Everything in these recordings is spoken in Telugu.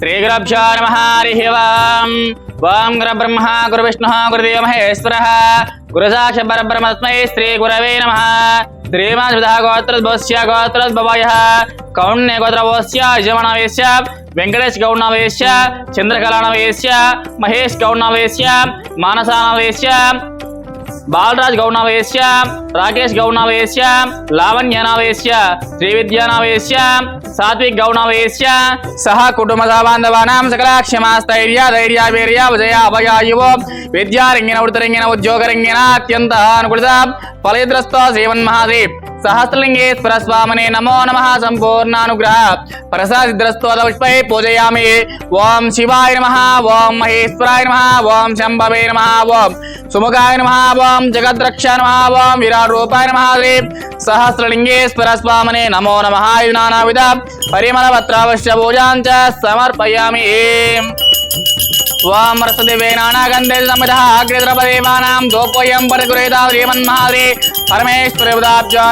శ్రీగురభ్యో నమ హరి ఓం ఓం గురు బ్రహ్మ గురు విష్ణు గురుదేవ మహేశ్వర గురుసాక్ష పరబ్రహ్మ తస్మై శ్రీ గురవే నమ శ్రీమాధ గోత్రద్భవస్య గోత్రద్భవయ కౌణ్య గోత్రభవస్య యజమనవేశ్య వెంకటేష్ గౌణవేశ్య చంద్రకళానవేశ్య మహేష్ గౌణవేశ్య మానసానవేశ్య బాలరాజ్ గౌణవేశ్య రాకేష్ గౌణవేశ్య లావణ్యనావేశ్య శ్రీవిద్యానావేశ్య సాత్విక్ గౌణవేశ్య సహ కుటుంబ బాంధవానాం సకల క్షమాస్థైర్య ధైర్య వీర్య విజయ అభయాయువో విద్యారంగిన వృతరంగిన ఉద్యోగరంగిన అత్యంత అనుకూలిత ఫలద్రస్త శ్రీమన్మహాదేవ్ సహస్రలింగేశ్వర స్వామిని నమో నమ సంపూర్ణానుగ్రహ ప్రసాదిద్రస్తోద పుష్పై పూజయామి ఓం శివాయ నమ ఓం మహేశ్వరాయ నమ ఓం శంభవే నమ ఓం సుముఖాయ నమ ఓం జగద్రక్ష నమ ఓం విరాట్ రూపాయ నమ శ్రీ సహస్రలింగేశ్వర స్వామిని నమో నమ నానావిధ పరిమళ పత్రావశ్య పూజాంచ సమర్పయామి ఓం దోపోయం పరిగురేదా శ్రీమన్మహాదే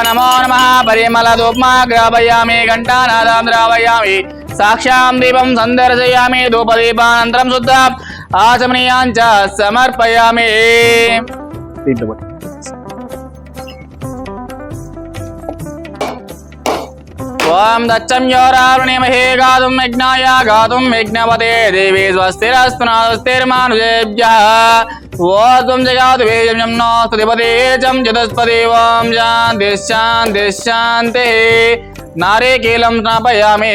నమో నమ. పరిమళ దోప్మా గ్రాపయామి ఘంటానాదాం ద్రావయామి సాక్షాం దీపం సందర్శయామి ధూపదీపానంతరం శుద్ధ ఆచమనీయాంచ సమర్పయామి. దీంట్లో त्वां दच्छम्योरारुणिमहे गातुं यज्ञाय गातुं यज्ञपते देवी स्वस्तिरस्तु नास्तिर्मानुजेभ्यः वो जगातु वेजं नो स्तुतिपदे स्नापयामि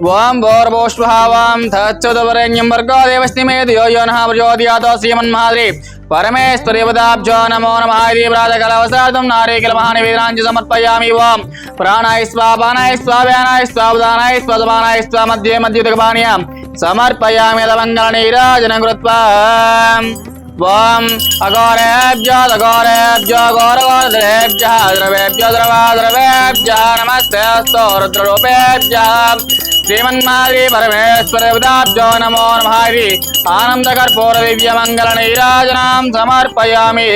నారీకీలం స్నాపయామి ఓం భోర్భోష్వాం తచ్చోదవరేణ్యం వర్గో దేవస్తిమేది యో యో నః ప్రచోదయాతో శ్రీమన్మహాద్రి పరమేశ్వరేవదాబ్జో నమో నమ హరి ప్రాతకలవసాదం నారీకల మహానివేదనాంచి సమర్పయామి ఓం ప్రాణాయ స్వా పానాయ స్వా వ్యానాయ స్వా ఉదానాయ స్వా సమానాయ స్వా మధ్యే మధ్యుతకపానీయం సమర్పయామి లవంగళ నీరాజనం కృత్వా పరమేశ్వర విదాబ్జో నమో నమ ఆనంద కర్పూర దివ్య మంగళ నీరాజనాం సమర్పయామి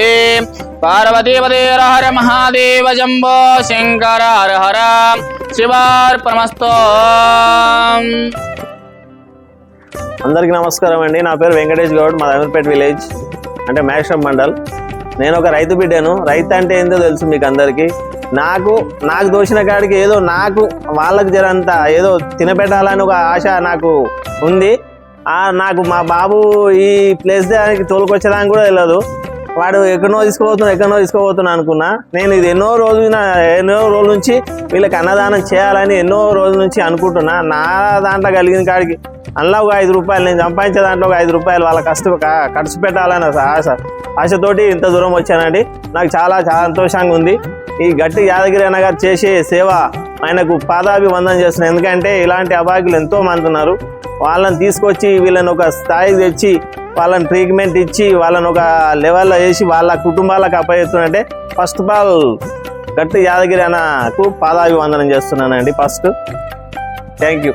పార్వతీపదేర హర మహాదేవ జంబో శంకర హర హర శివార్పణమస్తో అందరికీ నమస్కారం అండి. నా పేరు వెంకటేష్ గౌడ్ మా అమీర్పేట్ విలేజ్ అంటే మేషం మండల్. నేను ఒక రైతు బిడ్డను. రైతు అంటే ఏందో తెలుసు మీకు అందరికీ నాకు నాకు దోషిన కాడికి ఏదో నాకు వాళ్ళకి జరంత ఏదో తినపెట్టాలని ఒక ఆశ నాకు ఉంది. నాకు మా బాబు ఈ ప్లేస్ దానికి తోలుకొచ్చడానికి కూడా తెలియదు వాడు ఎక్కడో తీసుకోబోతున్నా ఎక్కడో తీసుకోబోతున్నా అనుకున్నా. నేను ఇది ఎన్నో రోజుల ఎన్నో రోజుల నుంచి వీళ్ళకి అన్నదానం చేయాలని ఎన్నో రోజుల నుంచి అనుకుంటున్నా. నా దాంట్లో కలిగిన కాడికి అందులో ఒక ఐదు రూపాయలు నేను సంపాదించే దాంట్లో ఒక ఐదు రూపాయలు వాళ్ళ కష్ట ఖర్చు పెట్టాలని ఆశ ఆశతోటి ఇంత దూరం వచ్చానండి. నాకు చాలా చాలా సంతోషంగా ఉంది. ఈ గట్టి యాదగిరి అన్న గారు చేసే సేవ ఆయనకు పాదాభివందనం చేస్తున్నాను. ఎందుకంటే ఇలాంటి అభాగ్యులు ఎంతో మంది ఉన్నారు. వాళ్ళని తీసుకొచ్చి వీళ్ళని ఒక స్థాయికి తెచ్చి వాళ్ళని ట్రీట్మెంట్ ఇచ్చి వాళ్ళని ఒక లెవెల్లో వేసి వాళ్ళ కుటుంబాలకు అప్పచెప్తున్నట్టే ఫస్ట్ ఆఫ్ ఆల్ గట్టి యాదగిరి అన్నకు పాదాభివందనం చేస్తున్నానండి ఫస్ట్ థ్యాంక్ యూ